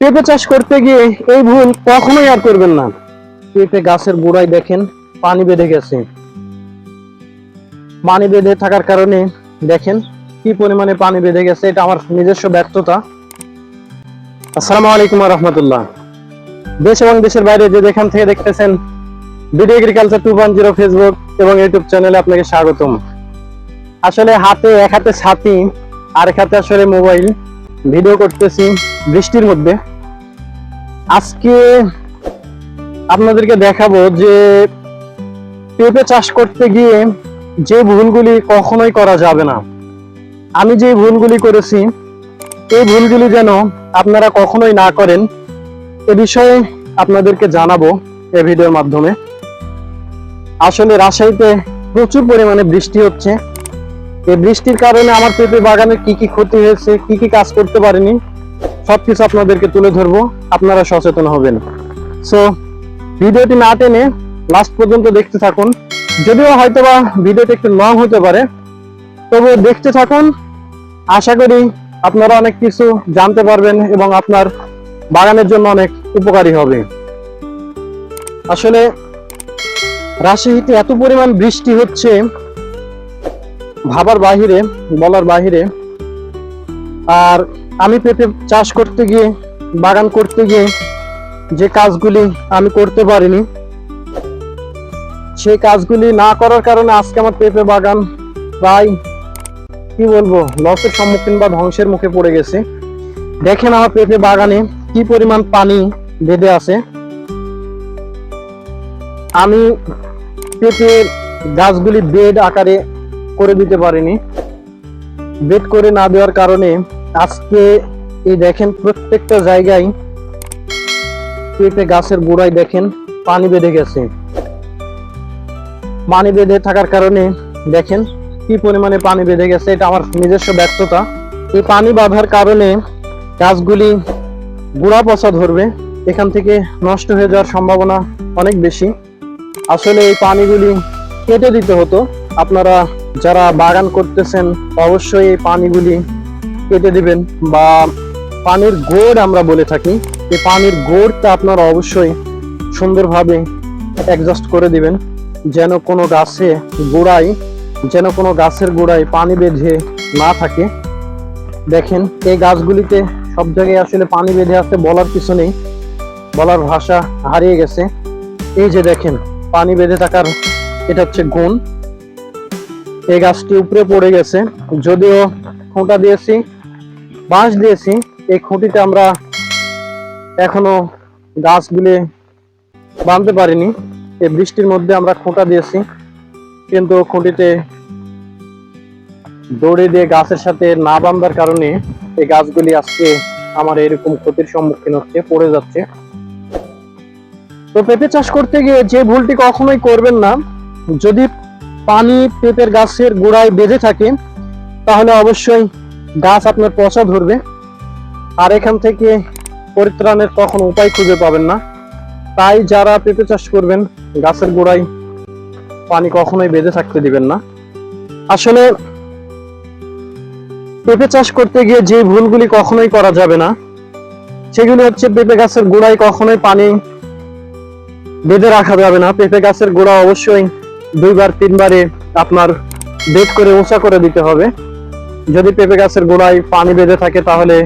পেঁপে চাষ করতে গিয়ে এই ভুল কখনোই আর করবেন না। পেঁপে গাছের গোড়ায় দেখেন পানি বেঁধে গেছে। পানি বেঁধে থাকার কারণে দেখেন কি পরিমাণে পানি বেঁধে গেছে, এটা আমার নিজস্ব ব্যর্থতা। আসসালামু আলাইকুম রহমতুল্লাহ দেশ এবং দেশের বাইরে যে যেখান থেকে দেখতেছেন video agriculture two point zero Facebook এবং ইউটিউব চ্যানেলে আপনাকে স্বাগতম। আসলে হাতে, এক হাতে ছাতি আর এক হাতে আসলে মোবাইল। ভিডিও করতেছি বৃষ্টির মধ্যে। আজকে আপনাদেরকে দেখাবো যে পেঁপে চাষ করতে গিয়ে যে ভুলগুলি কখনোই করা যাবে না। আমি যে ভুলগুলি করেছি, এই ভুলগুলি যেন আপনারা কখনোই না করেন, এ বিষয়ে আপনাদেরকে জানাব এই ভিডিওর মাধ্যমে। আসলে রাজশাহীতে প্রচুর পরিমাণে বৃষ্টি হচ্ছে। এই বৃষ্টির কারণে আমার পেঁপে বাগানে কি কি ক্ষতি হয়েছে, কি কি কাজ করতে পারিনি সবকিছু আপনাদেরকে তুলে ধরবো, আপনারা সচেতন হবেন। সো ভিডিওটি না টেনে লাস্ট পর্যন্ত দেখতে থাকুন। যদিও হয়তোবা ভিডিওটি একটু লং হতে পারে তবে দেখতে থাকুন। আশা করি আপনারা অনেক কিছু জানতে পারবেন এবং আপনার বাগানের জন্য অনেক উপকারী হবে। আসলে রাজশাহীতে এত পরিমাণ বৃষ্টি হচ্ছে, ভাবার বাহিরে, বলার বাহিরে, আর আমি পেঁপে চাষ করতে গিয়ে, বাগান করতে গিয়ে যে কাজগুলি আমি করতে পারিনি, সেই কাজগুলি না করার কারণে আজকে আমার পেঁপে বাগান প্রায়, কি বলব, লসের সম্মুখীন বা ধ্বংসের মুখে পড়ে গেছে। দেখেন আমার পেঁপে বাগানে কি পরিমাণ পানি বেঁধে আছে। আমি পেঁপে গাছগুলি বেড আকারে করে দিতে পারিনি। বেড করে না দেওয়ার কারণে আজকে এই দেখেন প্রত্যেকটা জায়গায় পেঁপে গাছের গোড়ায় দেখেন পানি বেঁধে গেছে। পানি বেঁধে থাকার কারণে দেখেন কি পরিমাণে পানি বেঁধে গেছে, এটা আমার নিজস্ব ব্যর্থতা। এই পানি বাঁধার কারণে গাছগুলি গোড়া পচা ধরবে, এখান থেকে নষ্ট হয়ে যাওয়ার সম্ভাবনা অনেক বেশি। আসলে এই পানিগুলি কেটে দিতে হতো। আপনারা যারা বাগান করতেছেন, অবশ্যই এই পানিগুলি কেটে দিবেন বা পানির গোড় আমরা বলে থাকি। এই পানির গোড়টা আপনারা অবশ্যই সুন্দরভাবে অ্যাডজাস্ট করে দিবেন, যেন কোনো গাছে গোড়ায়, যেন কোনো গাছের গোড়ায় পানি বেঁধে না থাকে। দেখেন, এই গাছগুলিতে সব জায়গায় আসলে পানি বেঁধে আছে বলার কিছু নেই, বলার ভাষা হারিয়ে গেছে। এই যে দেখেন, পানি বেঁধে থাকার এটা হচ্ছে গুণ। এই গাছটি উপরে পড়ে গেছে, যদিও খুঁটা দিয়েছি বাঁশ দিয়েছি। এই খুঁটিতে আমরা এখনও গাছগুলি বাঁধতে পারিনি। এই বৃষ্টির মধ্যে আমরা খুঁটা দিয়েছি। কিন্তু খুঁটিতে দড়ি দিয়ে গাছের সাথে না বাঁধার কারণে এই গাছগুলি আজকে আমার এরকম ক্ষতির সম্মুখীন হচ্ছে, পড়ে যাচ্ছে। তো পেঁপে চাষ করতে গিয়ে যে ভুলটি কখনোই করবেন না। যদি পানি পেঁপের গাছের গোড়ায় বেঁধে থাকে, তাহলে অবশ্যই গাছ আপনার পচা ধরবে। আর এখান থেকে পরিত্রাণের তখন উপায় খুঁজে পাবেন না। তাই যারা পেঁপে চাষ করবেন, গাছের গোড়ায় পানি কখনোই বেঁধে থাকতে দিবেন না। আসলে পেঁপে চাষ করতে গিয়ে যে ভুলগুলি কখনোই করা যাবে না, সেগুলি হচ্ছে পেঁপে গাছের গোড়ায় কখনোই পানি বেঁধে রাখা যাবে না। পেঁপে গাছের গোড়া অবশ্যই দুইবার, তিনবারে আপনার বেড করে উঁচা করে দিতে হবে। যদি পেঁপে গাছের গোড়ায় পানি বেঁধে থাকে, তাহলে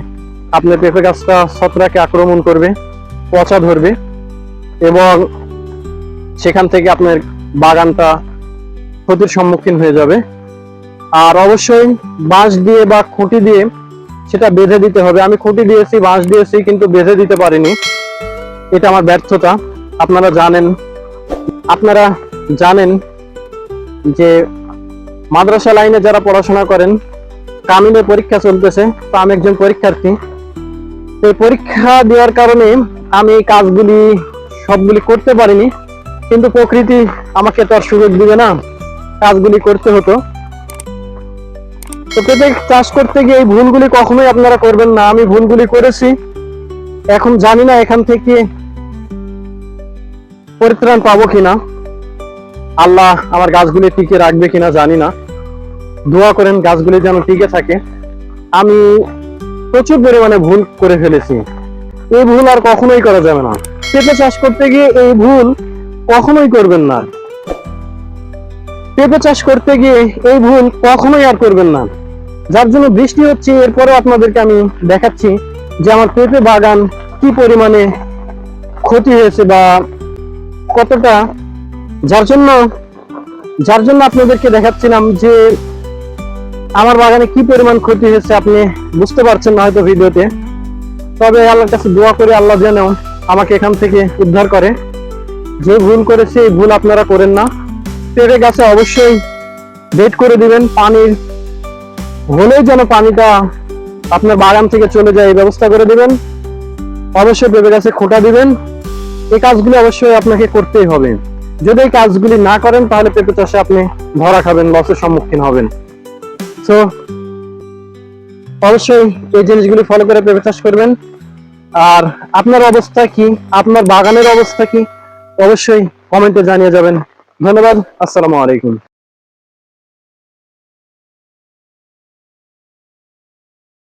আপনার পেঁপে গাছটা ছত্রাকে আক্রমণ করবে, পচা ধরবে এবং সেখান থেকে আপনার বাগানটা ক্ষতির সম্মুখীন হয়ে যাবে। আর অবশ্যই বাঁশ দিয়ে বা খুঁটি দিয়ে সেটা বেঁধে দিতে হবে। আমি খুঁটি দিয়েছি, বাঁশ দিয়েছি, কিন্তু বেঁধে দিতে পারিনি। এটা আমার ব্যর্থতা। আপনারা জানেন আপনারা জানেন যে মাদ্রাসা লাইনে যারা পড়াশোনা করেন কামিনে পরীক্ষা চলতেছে, তো আমি একজন পরীক্ষার্থী। এই পরীক্ষা দেওয়ার কারণে আমি এই কাজগুলি সবগুলি করতে পারিনি, কিন্তু প্রকৃতি আমাকে তো আর সুযোগ দিবে না কাজগুলি করতে হতো। তো পেঁপে চাষ করতে গিয়ে এই ভুলগুলি কখনোই আপনারা করবেন না। আমি ভুলগুলি করেছি, এখন জানি না এখান থেকে পরিত্রাণ পাবো কিনা। আল্লাহ আমার গাছগুলি টিকে রাখবে কিনা জানি না। দোয়া করেন, গাছগুলি যেন টিকে থাকে। আমি প্রচুর পরিমাণে ভুল করে ফেলেছি। এই ভুল আর কখনোই করা যাবে না। পেঁপে চাষ করতে গিয়ে এই ভুল কখনোই করবেন না। পেঁপে চাষ করতে গিয়ে এই ভুল কখনোই আর করবেন না। যার জন্য বৃষ্টি হচ্ছে, এরপরে আপনাদেরকে আমি দেখাচ্ছি যে আমার পেঁপে বাগান কি পরিমাণে ক্ষতি হয়েছে বা কতটা। যার জন্য যার জন্য আপনাদেরকে দেখাচ্ছিলাম যে আমার বাগানে কি পরিমাণ ক্ষতি হয়েছে আপনি বুঝতে পারছেন না হয়তো ভিডিওতে। তবে আল্লাহর কাছে দোয়া করে আল্লাহ যেন আমাকে এখান থেকে উদ্ধার করে। যে ভুল করেছে এই ভুল আপনারা করেন না। পেঁপে গাছে অবশ্যই বেড করে দিবেন, পানির হলেই যেন পানিটা আপনার বাগান থেকে চলে যায়, এই ব্যবস্থা করে দিবেন। অবশ্যই পেঁপে গাছে খোঁটা দিবেন। এই কাজগুলি অবশ্যই আপনাকে করতেই হবে। যদি এই কাজগুলি না করেন, তাহলে পেঁপে চাষে আপনি ধরা খাবেন, লসের সম্মুখীন হবেন। তো অবশ্যই এই জিনিসগুলি ফলো করে পেঁপে চাষ করবেন। আর আপনার অবস্থা কি? আপনার বাগানের অবস্থা কি? অবশ্যই কমেন্টে জানিয়ে যাবেন। ধন্যবাদ, আসসালামু আলাইকুম।